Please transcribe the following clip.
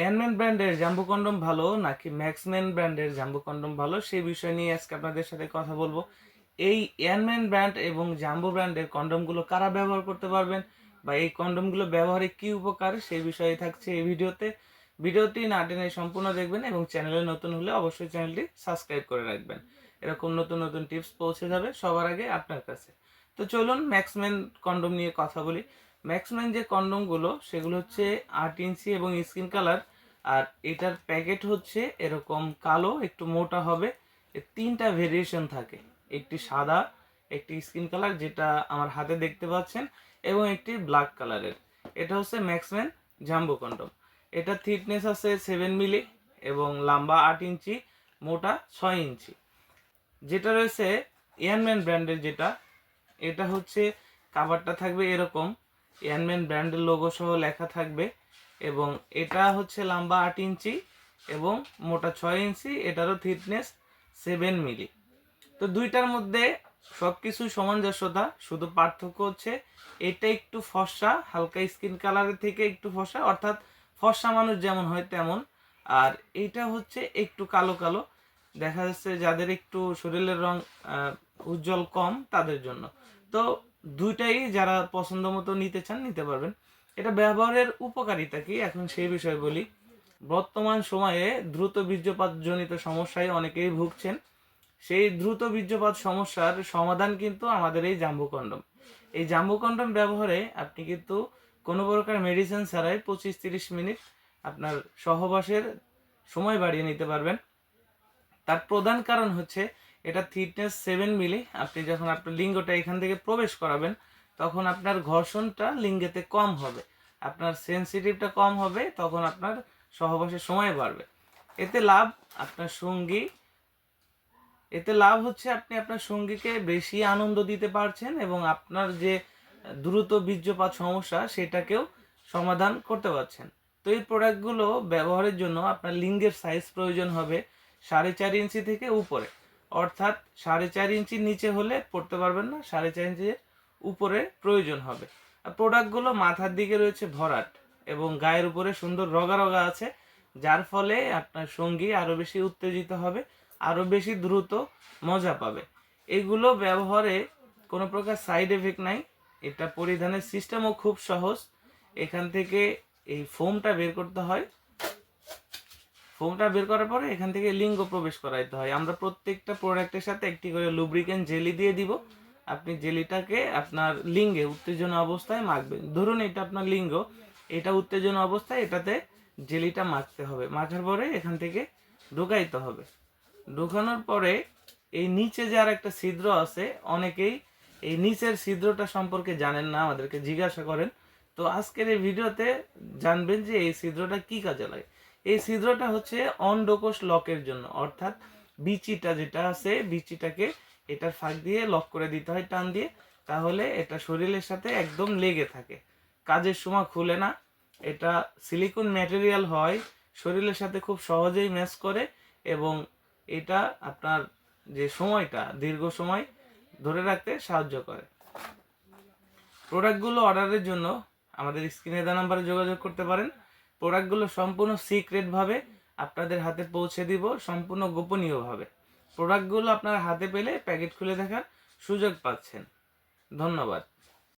Airman ব্র্যান্ডের জাম্বু condom ভালো নাকি ম্যাক্সম্যান ব্র্যান্ডের জাম্বু কন্ডম ভালো? সেই বিষয় নিয়ে আজকে আপনাদের সাথে কথা বলব। এই এয়ারম্যান ব্র্যান্ড এবং জাম্বু ব্র্যান্ডের কন্ডমগুলো কারা ব্যবহার করতে পারবেন বা এই কন্ডমগুলো ব্যবহারে কি উপকার, সেই বিষয়ে থাকছে এই ভিডিওতে। ভিডিওটি না টেনে সম্পূর্ণ দেখবেন এবং চ্যানেলে নতুন হলে অবশ্যই চ্যানেলটি সাবস্ক্রাইব করে রাখবেন। এরকম নতুন নতুন টিপস পৌঁছে যাবে সবার আগে আপনার কাছে। তো চলুন ম্যাক্সম্যান কন্ডম নিয়ে কথা বলি। ম্যাক্সম্যান যে কন্ডমগুলো, সেগুলো হচ্ছে আট ইঞ্চি এবং স্কিন কালার আর এটার প্যাকেট হচ্ছে এরকম কালো, একটু মোটা হবে। তিনটা ভেরিয়েশন থাকে। একটি সাদা, একটি স্কিন কালার যেটা আমার হাতে দেখতে পাচ্ছেন, এবং একটি ব্ল্যাক কালারের এটা হচ্ছে ম্যাক্সম্যান জাম্বো কন্ডম এটা থিকনেস আছে সেভেন মিলি এবং লম্বা আট ইঞ্চি, মোটা ছয় ইঞ্চি। যেটা রয়েছে এয়ারম্যান ব্র্যান্ডের যেটা, এটা হচ্ছে কাভারটা থাকবে এরকম। ইয়ানম্যান ব্র্যান্ডের লোগো সহ লেখা থাকবে এবং এটা হচ্ছে লম্বা আট ইঞ্চি এবং মোটা ছয় ইঞ্চি, এটারও থিকনেস সেভেন মিলি তো দুইটার মধ্যে সব কিছু সামঞ্জস্যতা, শুধু পার্থক্য হচ্ছে এটা একটু ফর্সা হালকা স্কিন কালারের থেকে একটু ফর্সা অর্থাৎ ফর্সা মানুষ যেমন হয় তেমন। আর এইটা হচ্ছে একটু কালো কালো, দেখা যাচ্ছে যাদের একটু শরীরের রং উজ্জ্বল কম তাদের জন্য। তো দুইটাই যারা পছন্দ মতো নিতে চান, নিতে পারবেন। এটা ব্যবহারের উপকারিতা কি? এখন সেই বিষয়ে বলি। বর্তমান সময়ে দ্রুত বীর্যপাত জনিত সমস্যায় অনেকেই ভুগছেন। সেই দ্রুত বীর্যপাত সমস্যার সমাধান কিন্তু আমাদের এই জাম্বু কন্ডম এই জাম্বু কন্ডম ব্যবহারে আপনি কিন্তু কোনো প্রকার মেডিসিন ছাড়াই পঁচিশ তিরিশ মিনিট আপনার সহবাসের সময় বাড়িয়ে নিতে পারবেন। তার প্রধান কারণ হচ্ছে এটা থিকনেস সেভেন মিলি আপনি যখন আপনার লিঙ্গটা এখান থেকে প্রবেশ করাবেন, তখন আপনার ঘর্ষণটা লিঙ্গেতে কম হবে। আপনার সেন্সিটিভটা কম হবে, তখন আপনার সহবাসের সময় বাড়বে। এতে লাভ আপনার সঙ্গী, এতে লাভ হচ্ছে আপনি আপনার সঙ্গীকে বেশি আনন্দ দিতে পারছেন এবং আপনার যে দ্রুত বীর্যপাত সমস্যা, সেটাকেও সমাধান করতে পারছেন। তো এই প্রোডাক্টগুলো ব্যবহারের জন্য আপনার লিঙ্গের সাইজ প্রয়োজন হবে সাড়ে চার ইঞ্চি থেকে উপরে। অর্থাৎ সাড়ে চার ইঞ্চির নিচে হলে পড়তে পারবেন না, সাড়ে চার ইঞ্চির উপরে প্রয়োজন হবে। আর প্রোডাক্টগুলো মাথার দিকে রয়েছে ভরাট এবং গায়ের উপরে সুন্দর রগা রগা আছে, যার ফলে আপনার সঙ্গী আরও বেশি উত্তেজিত হবে আরও বেশি দ্রুত মজা পাবে। এগুলো ব্যবহারে কোনো প্রকার সাইড এফেক্ট নাই, এটা পরিধানের সিস্টেমও খুব সহজ। এখান থেকে এই ফোমটা বের করতে হয়। ফোমটা বের করার পরে এখান থেকে লিঙ্গ প্রবেশ করাইতে হয়। আমরা প্রত্যেকটা প্রোডাক্টের সাথে একটি করে লুব্রিকেন্ট জেলি দিয়ে দিব। আপনি জেলিটাকে আপনার লিঙ্গে উত্তেজনা অবস্থায় মাখবেন। ধরুন এটা আপনার লিঙ্গ, এটা উত্তেজনা অবস্থায় এটাতে জেলিটা মাখতে হবে। মাখার পরে এখান থেকে ঢুকাইতে হবে। ঢুকানোর পরে এই নিচে যে আর একটা ছিদ্র আছে, অনেকেই এই নিচের ছিদ্রটা সম্পর্কে জানেন না, আমাদেরকে জিজ্ঞাসা করেন। তো আজকের এই ভিডিওতে জানবেন যে এই ছিদ্রটা কি কাজে লাগে। এই ছিদ্রটা হচ্ছে অন্ডকোষ লকের জন্য। অর্থাৎ বিচিটা যেটা আছে, বিচিটাকে এটার ফাঁক দিয়ে লক করে দিতে হয়, টান দিয়ে, তাহলে এটা শরীরের সাথে একদম লেগে থাকে। কাজের সময় খুলে না। এটা সিলিকন ম্যাটেরিয়াল হয়, শরীরের সাথে খুব সহজেই ম্যাচ করে এবং এটা আপনার যে সময়টা, দীর্ঘ সময় ধরে রাখতে সাহায্য করে। প্রোডাক্টগুলো অর্ডারের জন্য আমাদের স্ক্রিনে দেওয়া নাম্বারে যোগাযোগ করতে পারেন। প্রোডাক্টগুলো সম্পূর্ণ সিক্রেটভাবে আপনাদের হাতে পৌঁছে দিব, সম্পূর্ণ গোপনীয়ভাবে প্রোডাক্টগুলো আপনার হাতে পেলে প্যাকেট খুলে দেখার সুযোগ পাচ্ছেন। ধন্যবাদ।